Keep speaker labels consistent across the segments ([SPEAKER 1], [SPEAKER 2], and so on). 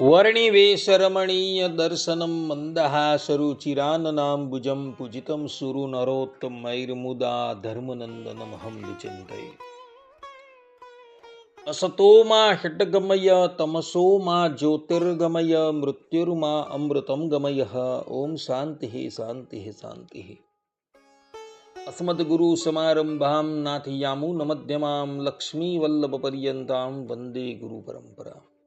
[SPEAKER 1] વર્ણિવેશરમણીય દર્શનમ મંદહાસરુચિરાનનાંબુજમ પૂજિતમ સુરુ નરોત્તમૈર્મુદા ધર્મનંદનમહમ વિચિંતય અસતોમાં ષટગમય તમસોમાં જ્યોતિર્ગમય મૃત્યુર્માં અમૃતમ ગમય ઓમ શાંતિ શાંતિ શાંતિ અસ્મદગુરુ સમારંભામ નાથયામૂનમધ્યમામ લક્ષ્મીવલ્લભપર્યંતામ વંદે ગુરુ પરંપરા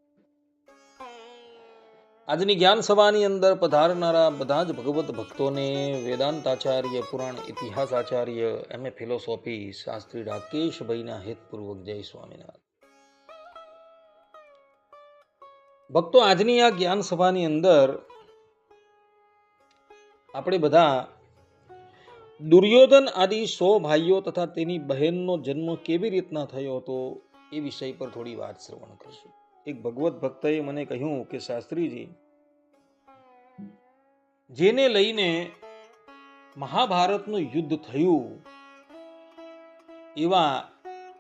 [SPEAKER 1] આજની જ્ઞાન સભાની અંદર પધારનારા બધા જ ભગવત ભક્તોને વેદાંત આચાર્ય પુરાણ ઇતિહાસ આચાર્ય એમ. એ. ફિલોસોફી, શાસ્ત્રી રાકેશભાઈના હેતપૂર્વક જય સ્વામિનારાયણ. ભક્તો, આજની આ જ્ઞાન સભાની અંદર આપણે બધા દુર્યોધન આદિ સો ભાઈઓ તથા તેની બહેનનો જન્મ કેવી રીતના થયો હતો એ વિષય પર થોડી વાત શ્રવણ કરશું. એક ભગવત ભક્તએ મને કહ્યું કે, શાસ્ત્રીજી, જેને લઈને મહાભારતનું યુદ્ધ થયું, એવા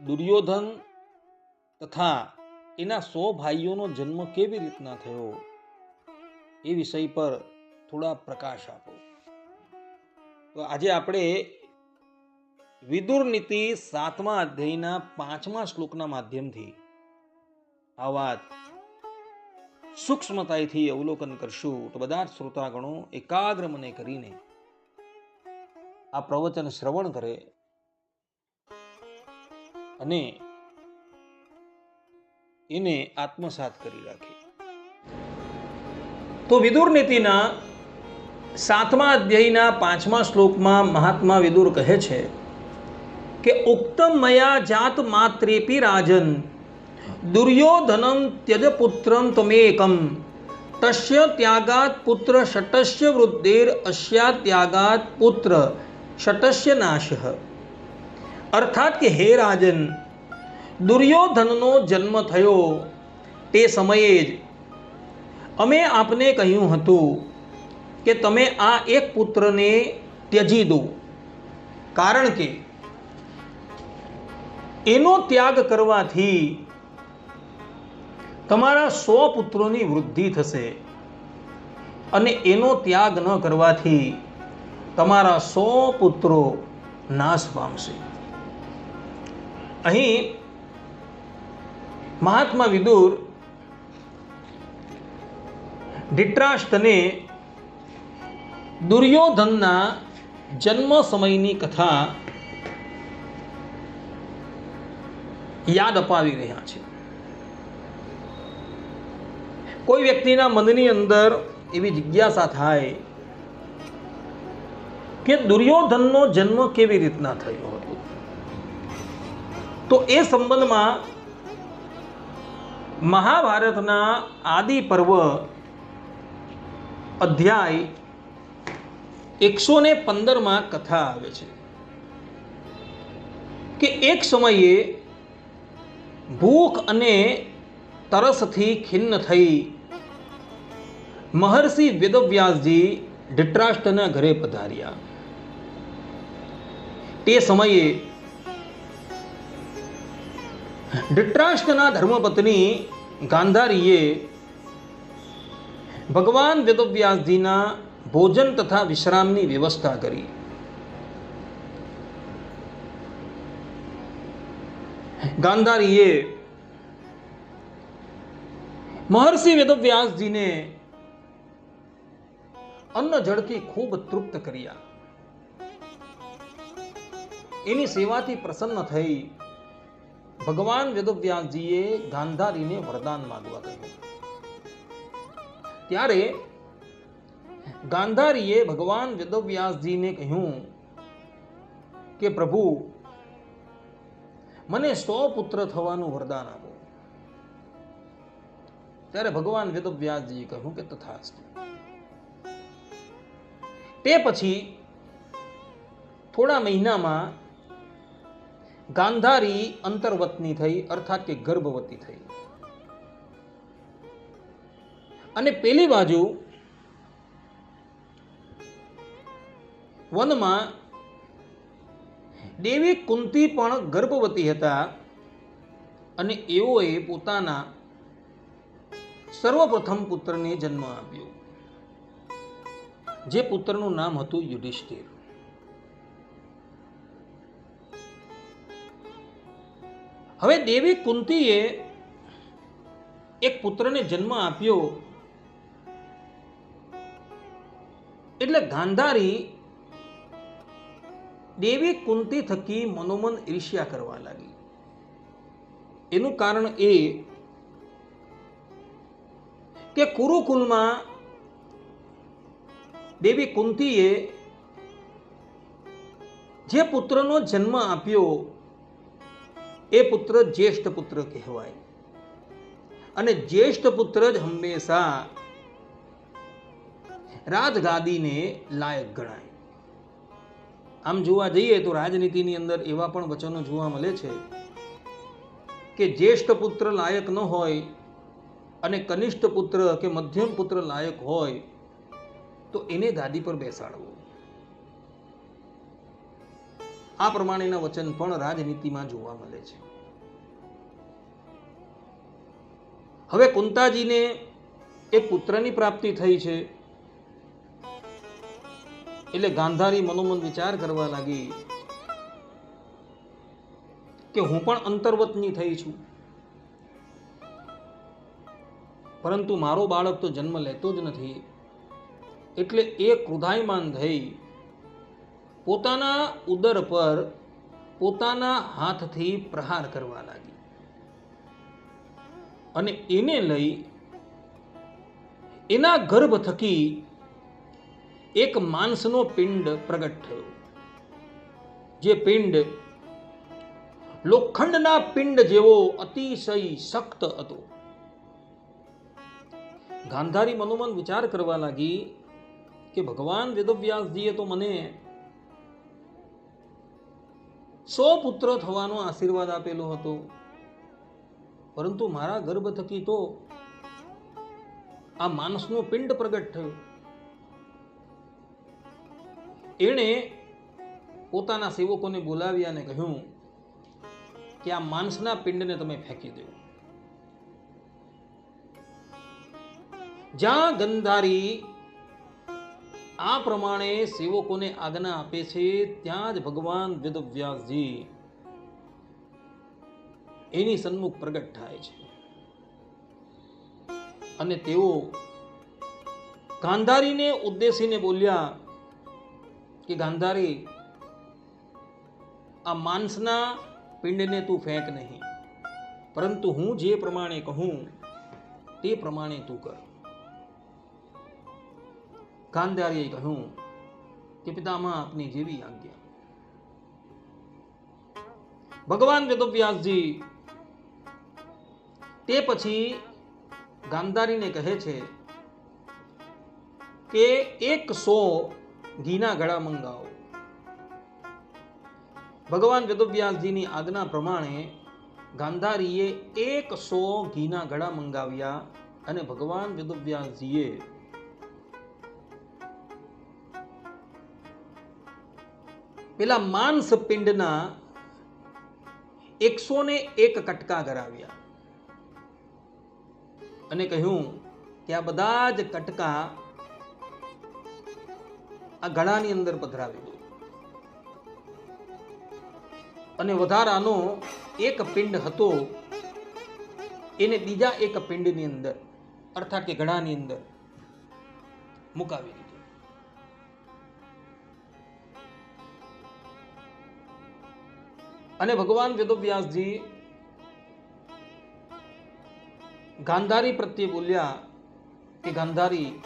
[SPEAKER 1] દુર્યોધન તથા એના સો ભાઈઓનો જન્મ કેવી રીતના થયો, એ વિષય પર થોડા પ્રકાશ આપો. તો આજે આપણે વિદુર નીતિ સાતમા અધ્યાયના પાંચમા શ્લોકના માધ્યમથી આ વાત સૂક્ષ્મતાથી અવલોકન કરશું તો બધા જ શ્રોતાગણો એકાગ્ર મને કરીને આ પ્રવચન શ્રવણ કરે અને એને આત્મસાત કરી રાખે. તો વિદુર નીતિના સાતમા અધ્યાયના પાંચમા શ્લોકમાં મહાત્મા વિદુર કહે છે કે ઉક્તમ મયા જાત માત્રેપી રાજન દુર્યોધનમ ત્યજ પુત્રમ તમેકમ તસ્ય ત્યાગાત પુત્ર શટસ્ય વૃદ્ધિર અસ્યા ત્યાગાત પુત્ર શટસ્ય નાશ અર્થાત કે હે રાજન દુર્યોધનનો જન્મ થયો તે સમયે જ અમે આપને કહ્યું હતું કે તમે આ એક પુત્રને ત્યજી દો કારણ કે એનો ત્યાગ કરવાથી તમારા સો પુત્રોની વૃદ્ધિ થશે અને એનો ત્યાગ ન કરવાથી તમારા સો પુત્રો નાશ પામશે. અહીં મહાત્મા વિદુર ધૃતરાષ્ટ્રને દુર્યોધનના જન્મ સમયની કથા યાદ અપાવી રહ્યા છે. કોઈ વ્યક્તિના મનની અંદર એવી જિજ્ઞાસા થાય કે દુર્યોધનનો જન્મ કેવી રીતના થયો હતો? તો એ સંબંધમાં મહાભારતના આદિ પર્વ અધ્યાય એકસો ને પંદરમાં કથા આવે છે કે એક સમયે ભૂખ અને તરસથી ખિન્ન થઈ. મહર્ષિ વેદવ્યાસજી ધૃતરાષ્ટ્રના ઘરે પધાર્યા. તે સમયે ધૃતરાષ્ટ્રના ધર્મપત્ની ગાંધારીએ ભગવાન વેદવ્યાસજીના ભોજન તથા વિશ્રામની વ્યવસ્થા કરી. ગાંધારીએ મહર્ષિ વેદવ્યાસજીને અન્ન જળથી ખૂબ તૃપ્ત કર્યા. એની સેવાથી પ્રસન્ન થઈ ભગવાન વેદવ્યાસજીએ ગાંધારીને વરદાન માંગવા કહ્યું. ત્યારે ગાંધારીએ ભગવાન વેદવ્યાસજીને કહ્યું કે પ્રભુ, મને સો પુત્ર થવાનું વરદાન ત્યારે ભગવાન વેદવ્યાસજીએ કહ્યું કે તથાસ્તુ. તે પછી થોડા મહિનામાં ગાંધારી અંતર્વતની થઈ, અર્થાત કે ગર્ભવતી થઈ. અને પેલી બાજુ વનમાં દેવી કુંતી પણ ગર્ભવતી હતા અને એઓએ પોતાના સર્વપ્રથમ પુત્રને જન્મ આપ્યો. જે પુત્રનું નામ હતું યુધિષ્ઠિર. હવે દેવી કુંતીએ એક પુત્રને જન્મ આપ્યો એટલે ગાંધારી દેવી કુંતી થકી મનોમન ઈર્ષ્યા કરવા લાગી. એનું કારણ એ કે કુરુકુલમાં દેવી કુંતીએ જે પુત્રનો જન્મ આપ્યો, એ પુત્ર જ્યેષ્ઠ પુત્ર કહેવાય. અને જ્યેષ્ઠ પુત્ર જ હંમેશા રાજગાદીને લાયક ગણાય. આમ જોવા જઈએ તો રાજનીતિની અંદર એવા પણ વચનો જોવા મળે છે કે જ્યેષ્ઠ પુત્ર લાયક ન હોય અને કનિષ્ઠ પુત્ર કે મધ્યમ પુત્ર લાયક હોય, તો એને ગાદી પર બેસાડવો. આ પ્રમાણેના વચન પણ રાજનીતિમાં જોવા મળે છે. હવે કુંતાજીને એક પુત્રની પ્રાપ્તિ થઈ છે. એટલે ગાંધારી મનોમન વિચાર કરવા લાગી કે હું પણ અંતર્વતની થઈ છું. પરંતુ મારો બાળક તો જન્મ લેતો જ નથી. એટલે એ ક્રુધાયમાન થઈ પોતાના ઉદર પર પોતાના હાથથી પ્રહાર કરવા લાગી. અને એને લઈ એના ગર્ભ થકી એક માંસનો પિંડ પ્રગટ થયો. જે પિંડ લોખંડના પિંડ જેવો અતિશય સખ્ત હતો. ગાંધારી મનોમન વિચાર કરવા લાગી કે ભગવાન વેદવ્યાસજીએ તો મને સો પુત્ર થવાનો આશીર્વાદ આપેલો હતો. પરંતુ મારા ગર્ભ થકી તો આ માણસનો પિંડ પ્રગટ થયો. એણે પોતાના સેવકોને બોલાવ્યા અને કહ્યું કે આ માણસના પિંડને તમે ફેંકી દો. જ્યાં ગંધારી આ પ્રમાણે સેવકોને આજ્ઞા આપે છે, ત્યાં જ ભગવાન વેદવ્યાસજી એની સન્મુખ પ્રગટ થાય છે. અને તેઓ ગાંધારીને ઉદ્દેશીને બોલ્યા કે, ગાંધારી, આ માણસના પિંડને તું ફેંક નહીં, પરંતુ હું જે પ્રમાણે કહું તે પ્રમાણે તું કર. ગાંધારીએ કહ્યું કે પિતામાં આપની જેવી આજ્ઞા. ભગવાન વેદવ્યાસજી તે પછી ગાંધારીને કહે છે કે એક સો ઘીના ગળા મંગાવો. ભગવાન વેદવ્યાસજીની આજ્ઞા પ્રમાણે ગાંધારીએ એક સો ઘીના ગળા મંગાવ્યા અને ભગવાન વેદવ્યાસજીએ પેલા માંસ પિંડના એકસો ને એક કટકા કરાવ્યા. અને કહ્યું, કે આ બધા જ કટકા આ ગળાની અંદર પધરાવી દો. અને વધારાનો એક પિંડ હતો, એને બીજા એક પિંડની અંદર, અર્થાત કે ગળાની અંદર મુકાવી અને ભગવાન વેદવ્યાસજી ગાંધારી પ્રત્યે બોલ્યા કે, ગાંધારી,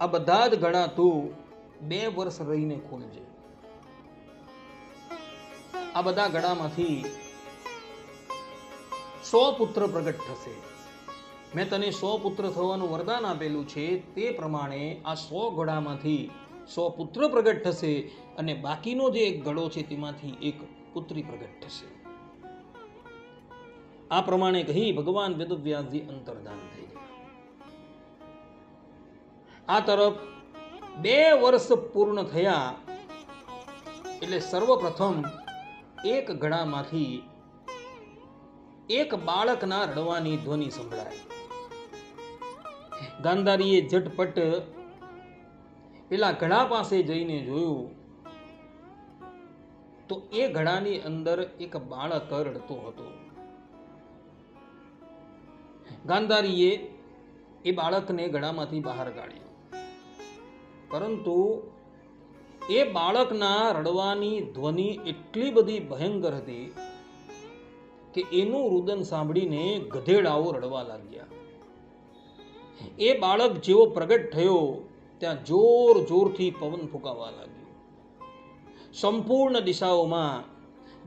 [SPEAKER 1] આ બધા જ ગળા તું બે વર્ષ રહીને ખોલજે. આ બધા ગળામાંથી સો પુત્ર પ્રગટ થશે. મેં તને સો પુત્ર થવાનું વરદાન આપેલું છે, તે પ્રમાણે આ સો ગળામાંથી સો પુત્ર પ્રગટ થશે અને બાકીનો જે એક ગળો છે તેમાંથી એક પુત્રી પ્રગટ થશે. આ પ્રમાણે કહી ભગવાન વેદવ્યાસજી અંતર્ધાન થઈ ગયા. આ તરફ બે વર્ષ પૂર્ણ થયા એટલે સર્વપ્રથમ એક ગળામાંથી એક બાળકના રડવાની ધ્વનિ સંભળાય. ગાંધારીએ ઝટપટ પેલા ઘડા પાસે જઈને જોયું તો એ ઘડાની અંદર એક બાળક રડતો હતો. ગાંધારીએ એ બાળકને ગળામાંથી બહાર કાઢ્યો. પરંતુ એ બાળકના રડવાની ધ્વનિ એટલી બધી ભયંકર હતી કે એનું રુદન સાંભળીને ગધેડાઓ રડવા લાગ્યા. એ બાળક જેવો પ્રગટ થયો ત્યાં જોર જોરથી પવન ફૂંકાવા લાગ્યો. સંપૂર્ણ દિશાઓમાં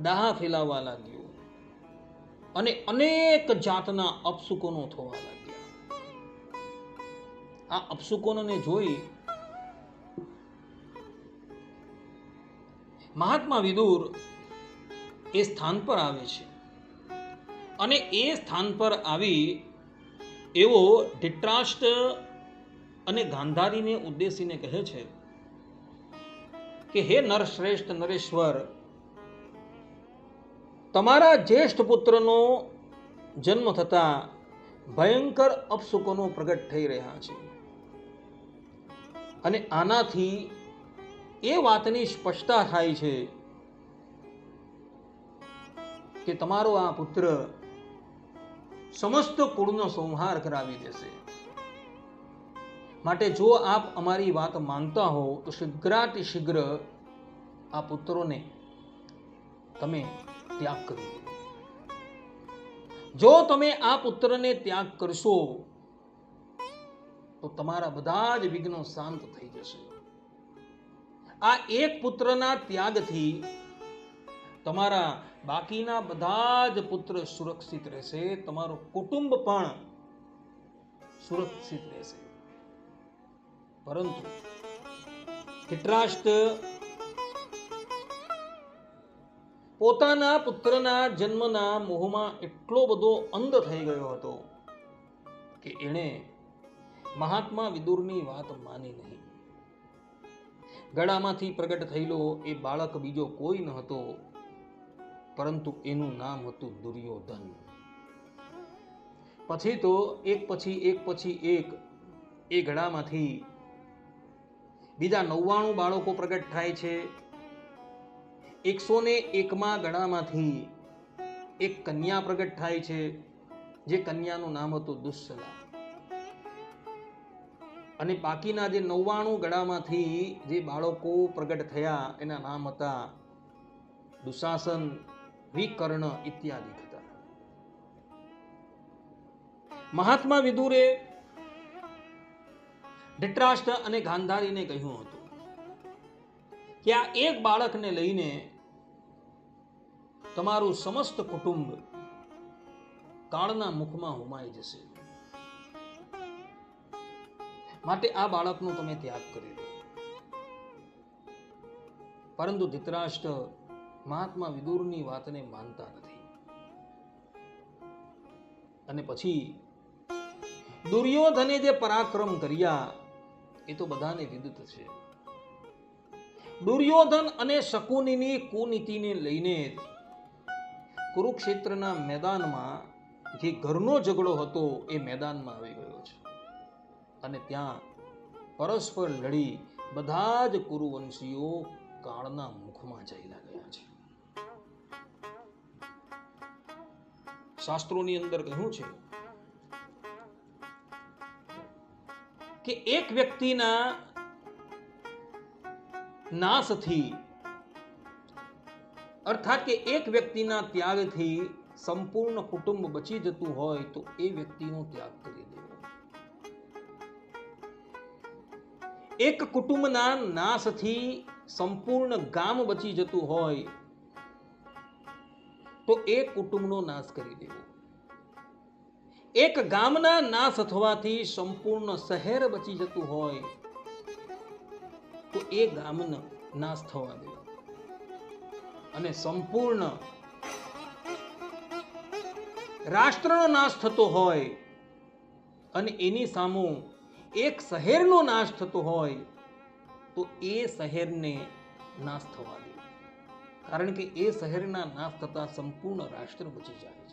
[SPEAKER 1] દાહ ફેલાવા લાગ્યો અને અનેક જાતના અપસુકોનો થવા લાગ્યા. આ અપસુકોને જોઈ મહાત્મા વિદુર એ સ્થાન પર આવે છે અને એ સ્થાન પર આવી એવો ધૃતરાષ્ટ્ર અને ગાંધારીને ઉદ્દેશીને કહે છે કે, હે નરશ્રેષ્ઠ નરેશ્વર, તમારા જ્યેષ્ઠ પુત્રનો જન્મ થતા ભયંકર અપસુકોનો પ્રગટ થઈ રહ્યા છે. અને આનાથી એ વાતની સ્પષ્ટતા થાય છે કે, તમારો આ પુત્ર સમસ્ત કુળનો સંહાર કરાવી દેશે. માટે જો આપ અમારી વાત માનતા હો, તો શીઘ્રાતિ શીઘ્ર આ પુત્રોને તમે ત્યાગ કરી. જો તમે આ પુત્રને ત્યાગ કરશો, તો તમારા બધા જ વિઘ્નો શાંત થઈ જશે. આ એક પુત્રના ત્યાગથી તમારા બાકીના બધા જ પુત્ર સુરક્ષિત રહેશે, તમારું કુટુંબ પણ સુરક્ષિત રહેશે. પરંતુ ધૃતરાષ્ટ્ર પોતાના પુત્રના જન્મના મોહમાં એટલો બધો અંધ થઈ ગયો હતો કે એણે મહાત્મા વિદુરની વાત માની નહીં. ગળામાંથી પ્રગટ થયેલો એ બાળક બીજો કોઈ ન હતો, પરંતુ એનું નામ હતું દુર્યોધન. પછી તો એક પછી એક પછી એક એ ગળામાંથી બીજા નવ્વાણું બાળકો પ્રગટ થાય છે. એકસો ને એકમાં ગળામાંથી એક કન્યા પ્રગટ થાય છે. જે કન્યાનું નામ હતું દુસ્સલા. અને બાકીના જે નવ્વાણું ગળામાંથી જે બાળકો પ્રગટ થયા, એના નામ હતા દુશાસન, વિકર્ણ ઇત્યાદિ હતા. મહાત્મા વિદુરે ધૃતરાષ્ટ્ર અને ગાંધારીને કહ્યું હતું કે આ એક બાળકને લઈને તમારું સમસ્ત કુટુંબ કાળના મુખમાં હુમાઈ જશે. માટે આ બાળકનો તમે ત્યાગ કરી દો. પરંતુ ધૃતરાષ્ટ્ર મહાત્મા વિદુરની વાતને માનતા નથી. અને પછી દુર્યોધને જે પરાક્રમ કર્યા એ તો બધાને વિદિત છે. દુર્યોધન અને શકુનિની કુનીતિને લઈને કુરુક્ષેત્રના મેદાનમાં જે ઘરનો ઝઘડો હતો એ મેદાનમાં આવી ગયો છે. અને ત્યાં પરસ્પર લડી બધા જ કુરુવંશીઓ કાળના મુખમાં ચાલ્યા ગયા છે. શાસ્ત્રોની અંદર કહ્યું છે કે એક વ્યક્તિના નાશથી અર્થાત કે એક વ્યક્તિના ત્યાગથી સંપૂર્ણ કુટુંબ બચી જતું હોય તો એ વ્યક્તિનો ત્યાગ કરી દેવો. એક કુટુંબના નાશથી સંપૂર્ણ ગામ બચી જતું હોય તો એ કુટુંબનો નાશ કરી દેવો. એક ગામના નાશ થવાથી સંપૂર્ણ શહેર બચી જતું હોય તો એ ગામનો નાશ થવા દે. અને સંપૂર્ણ રાષ્ટ્રનો નાશ થતો હોય અને એની સામુ એક શહેરનો નાશ થતો હોય તો એ શહેરને નાશ થવા દે. કારણ કે એ શહેરના નાશ થતા સંપૂર્ણ રાષ્ટ્ર બચી જાય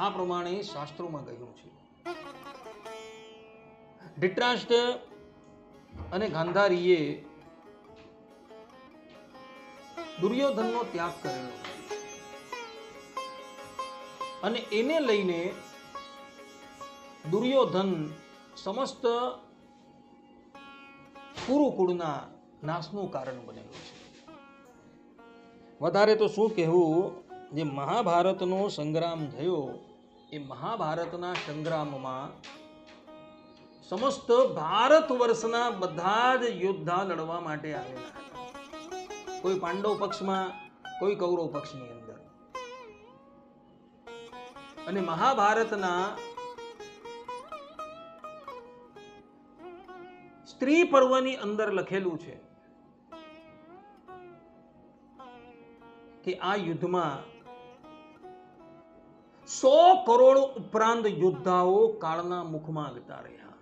[SPEAKER 1] આ પ્રમાણે શાસ્ત્રોમાં કહ્યું છે. ધૃતરાષ્ટ્ર અને ગાંધારીએ દુર્યોધનનો ત્યાગ કરેલો. અને એને લઈને દુર્યોધન સમસ્ત કુરુકુળના નાશનું કારણ બનેલું છે. વધારે તો શું કહેવું? જે મહાભારતનો સંગ્રામ થયો એ મહાભારતના સંગ્રામમાં સમસ્ત ભારત વર્ષના બધા જ યોદ્ધા લડવા માટે આવેલા કોઈ પાંડવ પક્ષમાં, કોઈ કૌરવ પક્ષની અંદર. અને મહાભારતના સ્ત્રી પર્વની અંદર લખેલું છે કે આ યુદ્ધમાં સો કરોડ ઉપરાંત યોદ્ધાઓ કાળના મુખમાં આગતા રહ્યા.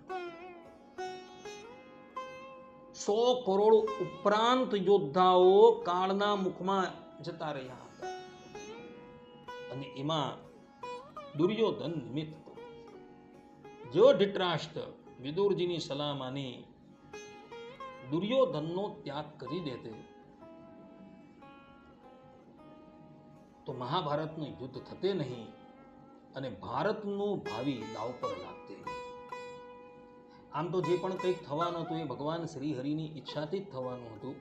[SPEAKER 1] સો કરોડ ઉપરાંત યોદ્ધાઓ કાળના મુખમાં જતા રહ્યા હતા. અને એમાં દુર્યોધન નિમિત્ત હતો. જો ધૃતરાષ્ટ્ર વિદુરજીની સલાહ માની દુર્યોધનનો ત્યાગ કરી દેતે, તો મહાભારતનું યુદ્ધ થતે નહીં. અને ભારતનું ભાવિ દાવ પર લાગતે આમ તો જે પણ કંઈક થવાનું હતું એ ભગવાન શ્રી હરિની ઈચ્છાથી જ થવાનું હતું.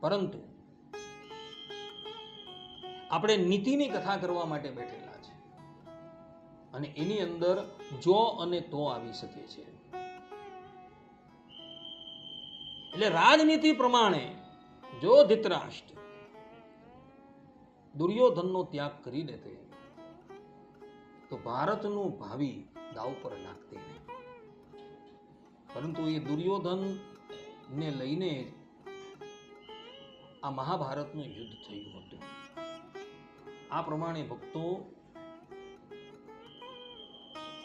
[SPEAKER 1] પરંતુ આપણે નીતિની કથા કરવા માટે બેઠેલા છે. અને એની અંદર જો અને તો આવી શકે છે. એટલે રાજનીતિ પ્રમાણે જો ધૃતરાષ્ટ્ર દુર્યોધનનો ત્યાગ કરી દેતે. તો ભારતનું ભાવિ દાવ પર લાગતી નહીં. પરંતુ એ દુર્યોધન ને લઈને આ મહાભારતનું યુદ્ધ થયું હતું. આ પ્રમાણે ભક્તો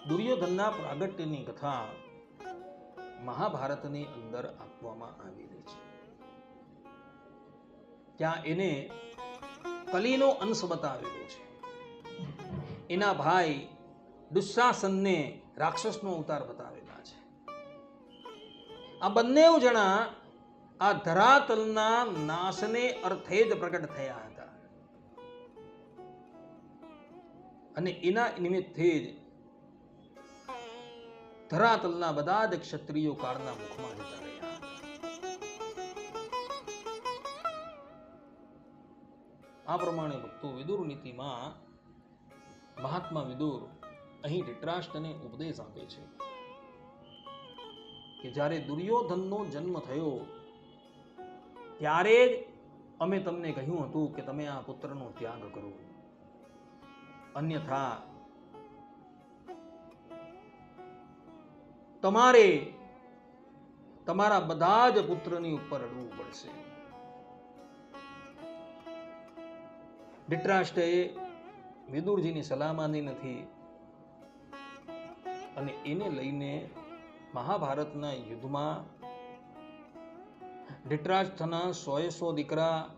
[SPEAKER 1] દુર્યોધનના પ્રાગટ્યની કથા મહાભારતની અંદર આપવામાં આવેલી છે. ત્યાં એને કલીનો અંશ બતાવેલો છે. એના ભાઈ દુશાસનને રાક્ષસનો અવતાર બતાવેલા છે. આ બંને જણા આ ધરાતલના નાશને અર્થે જ પ્રગટ થયા હતા. અને એના નિમિત્તે જ ધરાતલના બધા જ ક્ષત્રિયો કાળના મુખમાં જતા આ પ્રમાણે ભક્તો વિદુર નીતિમાં મહાત્મા વિદુર અહીં ધૃતરાષ્ટ્રને ઉપદેશ આપે છે કે જ્યારે દુર્યોધનનો જન્મ થયો, ત્યારે જ અમે તમને કહ્યું હતું કે તમે આ પુત્રનો ત્યાગ કરો. અન્યથા, તમારે તમારા બધા જ પુત્રની ઉપર અડવું પડશે. ધૃતરાષ્ટ્રએ વિદુરજીની સલાહ નથી. અને એને લઈને મહાભારતના યુદ્ધમાં ધૃતરાષ્ટ્રના સોએ સો દીકરા,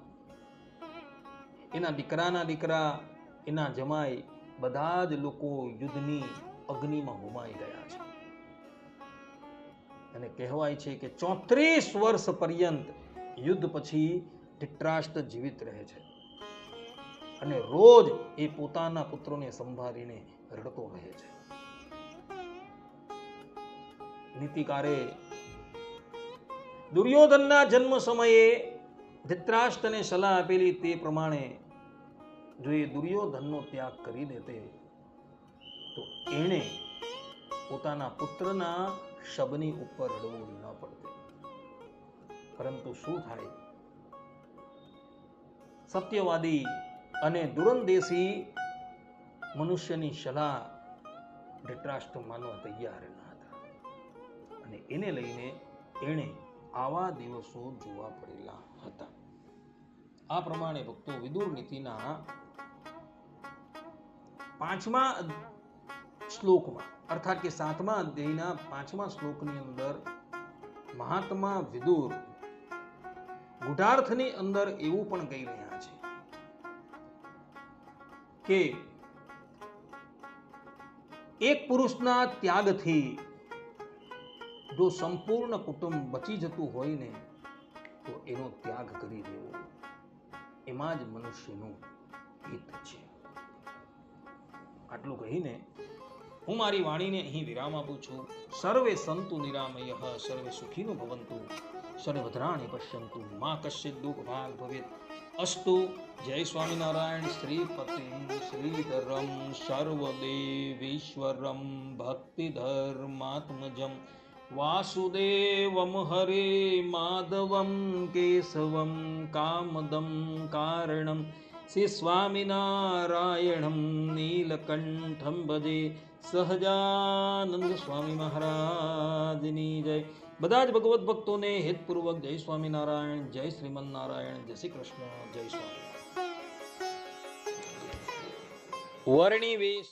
[SPEAKER 1] એના દીકરાના દીકરા, એના જમાઈ બધા જ લોકો યુદ્ધની અગ્નિમાં હોમાઈ ગયા છે. અને કહેવાય છે કે ચોત્રીસ વર્ષ પર્યંત યુદ્ધ પછી ધૃતરાષ્ટ્ર જીવિત રહે છે. અને રોજ એ પોતાના પુત્રોને સંભાળીને રડતો રહે છે. નીતિકારે દુર્યોધનના જન્મ સમયે ધૃતરાષ્ટ્રને સલાહ આપેલી તે પ્રમાણે જો એ દુર્યોધનનો ત્યાગ કરી દેતે, તો એણે પોતાના પુત્રના શબની ઉપર રડવું ન પડતે. પરંતુ શું થાય? સત્યવાદી અને દુરંદેશી મનુષ્યની સલાહ ધૃતરાષ્ટ્ર માનવા તૈયાર ન હતા. અને એને લઈને એણે આવા દિવસો જોવા પડેલા હતા. આ પ્રમાણે ભક્તો વિદુર નીતિના પાંચમા શ્લોકમાં, અર્થાત કે સાતમા અધ્યાયના પાંચમા શ્લોકની અંદર મહાત્મા વિદુર ગુઢાર્થની અંદર એવું પણ કહી રહ્યા છે કે એક પુરુષના ત્યાગથી જો સંપૂર્ણ કુટુંબ બચી જતું હોય ને, તો એનો ત્યાગ કરી દેવો. એમાં જ મનુષ્યનું હિત છે. આટલું કહીને હું મારી વાણીને અહીં વિરામ આપું છું. સર્વે સંતુ નિરામય, સર્વે સુખીનું ભવંતુ સર્વધરાણી પશ્યંતુ. મા કશ્ય દુઃખ ભાગ ભવેત. અસ્તુ જય સ્વામિનારાયણ શ્રીપતિ શ્રીધરમ સર્વદેવીશ્વરમ ભક્તિધર્માત્મજમ. વાસુદેવમ હરે માધવમ કેશવમ કામદમ કારણમ. શ્રી સ્વામિનારાયણમ નીલકંઠમ ભજે. સહજાનંદ સ્વામી મહારાજની જય બધા જ ભગવત ભક્તોને હેતપૂર્વક જય સ્વામિનારાયણ જય શ્રીમન નારાયણ જય શ્રી કૃષ્ણ જય સ્વામી વર્ણિ વેશ